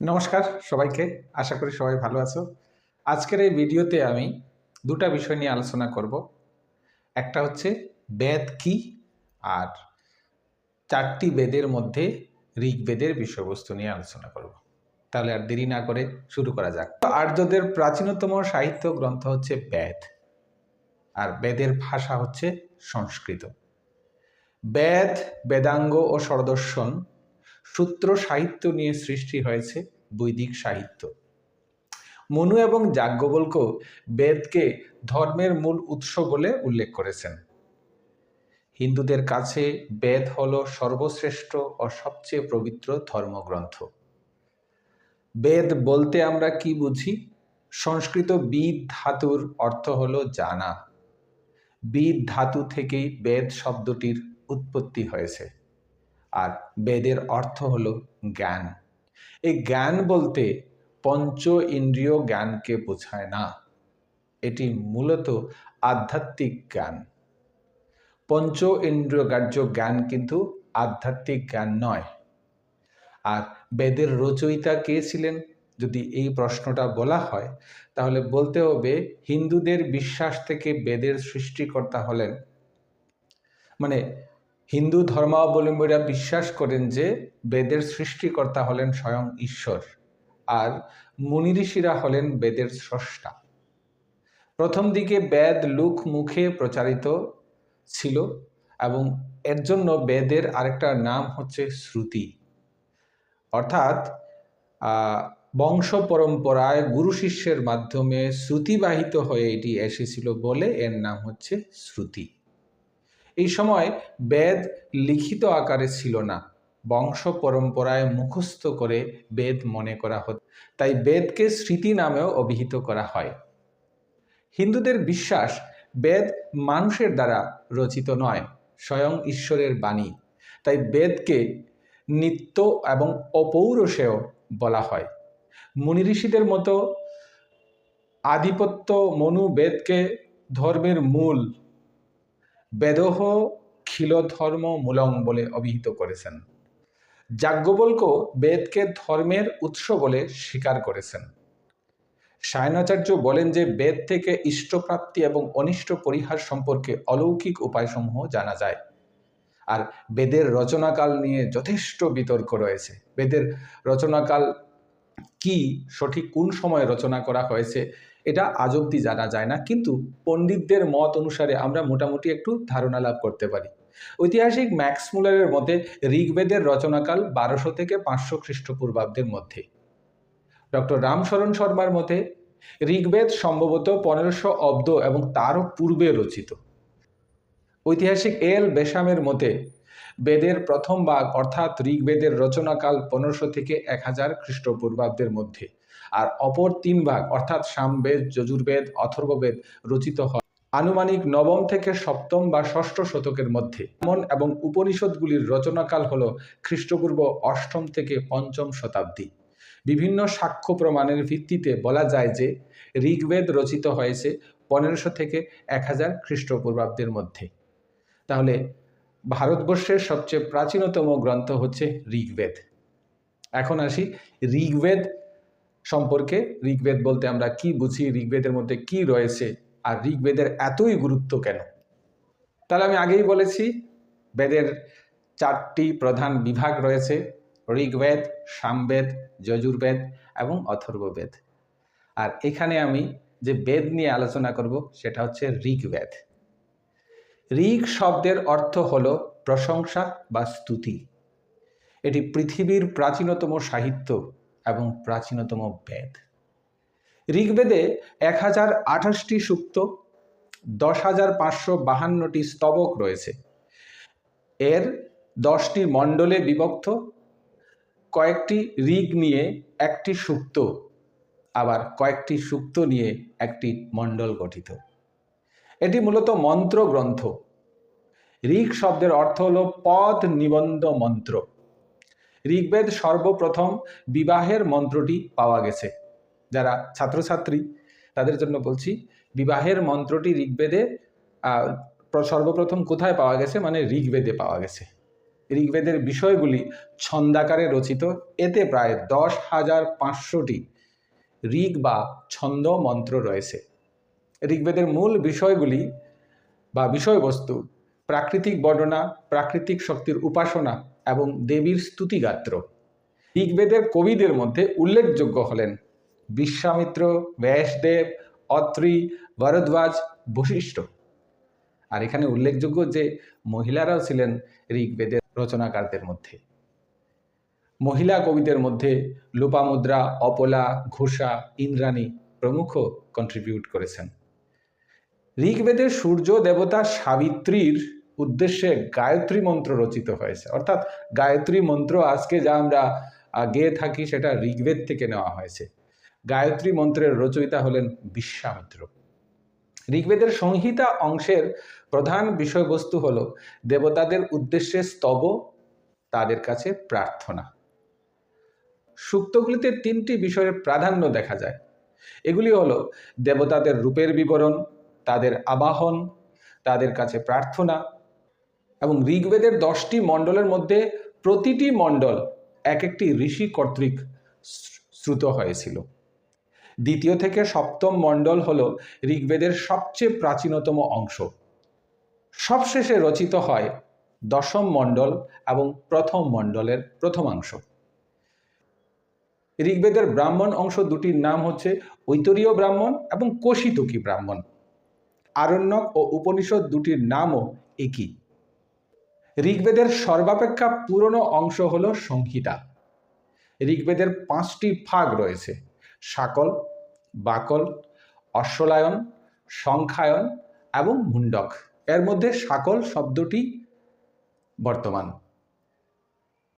নমস্কার সবাইকে, আশা করি সবাই ভালো আছো। আজকের এই ভিডিওতে আমি দুটা বিষয় নিয়ে আলোচনা করব। একটা হচ্ছে বেদ কি আর চারটি বেদের মধ্যে ঋগ্বেদের বিষয়বস্তু নিয়ে আলোচনা করব। তাহলে আর দেরি না করে শুরু করা যাক। আর্যদের প্রাচীনতম সাহিত্য গ্রন্থ হচ্ছে বেদ আর বেদের ভাষা হচ্ছে সংস্কৃত। বেদ, বেদাঙ্গ ও সরদর্শন সূত্র সাহিত্য নিয়ে সৃষ্টি হয়েছে বৈদিক সাহিত্য। মনু এবং যাজ্ঞবল্ক বেদকে ধর্মের মূল উৎস বলে উল্লেখ করেছেন। হিন্দুদের কাছে বেদ হল সর্বশ্রেষ্ঠ ও সবচেয়ে পবিত্র ধর্মগ্রন্থ। বেদ বলতে আমরা কি বুঝি? সংস্কৃত বিদ ধাতুর অর্থ হলো জানা। বিদ ধাতু থেকেই বেদ শব্দটির উৎপত্তি হয়েছে। আর বেদের অর্থ হলো জ্ঞান। এই জ্ঞান বলতে পঞ্চ ইন্দ্রিয় জ্ঞানকে বোঝায় না। এটি মূলত আধ্যাত্মিক জ্ঞান। পঞ্চ ইন্দ্রিয়গ্রাহ্য জ্ঞান কিন্তু আধ্যাত্মিক জ্ঞান নয়। আর বেদের রচয়িতা কে ছিলেন? যদি এই প্রশ্নটা বলা হয়, তাহলে বলতে হবে হিন্দুদের বিশ্বাস থেকে বেদের সৃষ্টিকর্তা হলেন। মানে হিন্দু ধর্মাবলম্বীরা বিশ্বাস করেন যে বেদের সৃষ্টিকর্তা হলেন স্বয়ং ঈশ্বর আর মুনি ঋষিরা হলেন বেদের স্রষ্টা। প্রথম দিকে বেদ লুক মুখে প্রচারিত ছিল এবং এর জন্য বেদের আরেকটা নাম হচ্ছে শ্রুতি। অর্থাৎ বংশ পরম্পরায় গুরু শিষ্যের মাধ্যমে শ্রুতিবাহিত হয়ে এটি এসেছিল বলে এর নাম হচ্ছে শ্রুতি। এই সময় বেদ লিখিত আকারে ছিল না। বংশ পরম্পরায় মুখস্থ করে বেদ মনে করা হত। তাই বেদকে স্মৃতি নামেও অভিহিত করা হয়। হিন্দুদের বিশ্বাস, বেদ মানুষের দ্বারা রচিত নয়, স্বয়ং ঈশ্বরের বাণী। তাই বেদকে নিত্য এবং অপৌরসেও বলা হয়। মুনি ঋষিদের মতো আধিপত্য মনু বেদকে ধর্মের মূল বেদহ খিলধর্ম মূলং বলে অভিহিত করেছেন। যাজ্ঞবল্ক বেদকে ধর্মের উৎস বলে স্বীকার করেছেন। সায়নাচার্য বলেন যে বেদ থেকে ইষ্টপ্রাপ্তি এবং অনিষ্ট পরিহার সম্পর্কে অলৌকিক উপায়সমূহ জানা যায়। আর বেদের রচনাকাল নিয়ে যথেষ্ট বিতর্ক রয়েছে। বেদের রচনাকাল কি, সঠিক কোন সময় রচনা করা হয়েছে এটা আজ অব্দি জানা যায় না, কিন্তু পণ্ডিতদের মত অনুসারে আমরা মোটামুটি একটু ধারণা লাভ করতে পারি। ঐতিহাসিক ম্যাক্স মুলারের মতে, ঋগ্বেদের রচনাকাল বারোশো থেকে পাঁচশো খ্রিস্টপূর্বাব্দের মধ্যে। ডক্টর রামশরণ শর্মার মতে, ঋগ্বেদ সম্ভবত পনেরোশো অব্দ এবং তারও পূর্বে রচিত। ঐতিহাসিক এল বেশামের মতে, বেদের প্রথম ভাগ অর্থাৎ ঋগ্বেদের রচনাকাল পনেরোশো থেকে এক হাজার খ্রিস্টপূর্বাব্দের মধ্যে। আর অপর তিন ভাগ, অর্থাৎ সামবেদ, যজুর্বেদ, অথর্ববেদ, রচিত হয় আনুমানিক নবম থেকে সপ্তম বা ষষ্ঠ শতকের মধ্যে। এমন এবং উপনিষদগুলির রচনাকাল হল খ্রিস্টপূর্ব অষ্টম থেকে পঞ্চম শতাব্দী। বিভিন্ন সাক্ষ্য প্রমাণের ভিত্তিতে বলা যায় যে ঋগ্বেদ রচিত হয়েছে পনেরোশো থেকে এক হাজার খ্রিস্টপূর্বাব্দের মধ্যে। তাহলে ভারতবর্ষের সবচেয়ে প্রাচীনতম গ্রন্থ হচ্ছে ঋগ্বেদ। এখন আসি ঋগ্বেদ সম্পর্কে ঋগ্বেদ বলতে আমরা কি বুঝি, ঋগ্বেদের মধ্যে কি রয়েছে আর ঋগ্বেদের এতই গুরুত্ব কেন? তাহলে আমি আগেই বলেছি, বেদের চারটি প্রধান বিভাগ রয়েছে, ঋগ্বেদ, সামবেদ, যজুর্বেদ এবং অথর্ববেদ। আর এখানে আমি যে বেদ নিয়ে আলোচনা করব সেটা হচ্ছে ঋগ্বেদ। ঋগ শব্দের অর্থ হল প্রশংসা বা স্তুতি। এটি পৃথিবীর প্রাচীনতম সাহিত্য। এবং প্রাচীনতম বেদ। ঋগ্বেদে এক হাজার আঠাশটি সূক্ত দশ হাজার পাঁচশো বাহান্নটি স্তবক রয়েছে। এর দশটি মণ্ডলে বিভক্ত, কয়েকটি ঋগ নিয়ে একটি সূক্ত, আবার কয়েকটি সূক্ত নিয়ে একটি মণ্ডল গঠিত। এটি মূলত মন্ত্র গ্রন্থ ঋগ শব্দের অর্থ হল পদ নিবন্ধ মন্ত্র। ঋগ্বেদ সর্বপ্রথম বিবাহের মন্ত্রটি পাওয়া গেছে। যারা ছাত্রছাত্রী, তাদের জন্য বলছি, বিবাহের মন্ত্রটি ঋগ্বেদে সর্বপ্রথম কোথায় পাওয়া গেছে? মানে ঋগ্বেদে পাওয়া গেছে। ঋগ্বেদের বিষয়গুলি ছন্দাকারে রচিত। এতে প্রায় দশ হাজার পাঁচশোটি ঋগ বা ছন্দ মন্ত্র রয়েছে। ঋগ্বেদের মূল বিষয়গুলি বা বিষয়বস্তু প্রাকৃতিক বর্ণনা, প্রাকৃতিক শক্তির উপাসনা এবং দেবীর স্তুতিগাত্র। ঋগ্বেদের কবিদের মধ্যে উল্লেখযোগ্য হলেন বিশ্বামিত্র, ব্যাসদেব, অত্রি, ভরদ্বাজ, বশিষ্ঠ। আর এখানে উল্লেখযোগ্য যে মহিলারাও ছিলেন ঋগ্বেদের রচনাকারদের মধ্যে। মহিলা কবিদের মধ্যে লোপামুদ্রা, অপলা, ঘোষা, ইন্দ্রাণী প্রমুখ কন্ট্রিবিউট করেছেন। ঋগ্বেদের সূর্য দেবতা সাবিত্রীর উদ্দেশ্যে গায়ত্রী মন্ত্র রচিত হয়েছে। অর্থাৎ গায়ত্রী মন্ত্র আজকে যা আমরা গেয়ে থাকি সেটা ঋগ্বেদ থেকে নেওয়া হয়েছে। গায়ত্রী মন্ত্রের রচয়িতা হলেন বিশ্বামিত্র। ঋগ্বেদের সংহিতা অংশের প্রধান বিষয়বস্তু হল দেবতাদের উদ্দেশ্যে স্তব, তাদের কাছে প্রার্থনা। সুক্তগুলিতে তিনটি বিষয়ের প্রাধান্য দেখা যায়। এগুলি হলো দেবতাদের রূপের বিবরণ, তাদের আবাহন, তাদের কাছে প্রার্থনা এবং ঋগ্বেদের দশটি মণ্ডলের মধ্যে প্রতিটি মণ্ডল এক একটি ঋষি কর্তৃক শ্রুত হয়েছিল। দ্বিতীয় থেকে সপ্তম মণ্ডল হল ঋগ্বেদের সবচেয়ে প্রাচীনতম অংশ। সবশেষে রচিত হয় দশম মণ্ডল এবং প্রথম মণ্ডলের প্রথমাংশ। ঋগ্বেদের ব্রাহ্মণ অংশ দুটির নাম হচ্ছে ঐতরীয় ব্রাহ্মণ এবং কোশিতকী ব্রাহ্মণ। আরণ্যক ও উপনিষদ দুটির নামও একই। ঋগ্বেদের সর্বাপেক্ষা পুরনো অংশ হল সংহিতা। ঋগ্বেদের পাঁচটি ভাগ রয়েছে। সাকল, বাকল, অশ্বলায়ন, সংখ্যায়ন এবং মুন্ডক এর মধ্যে সাকল শব্দটি বর্তমান।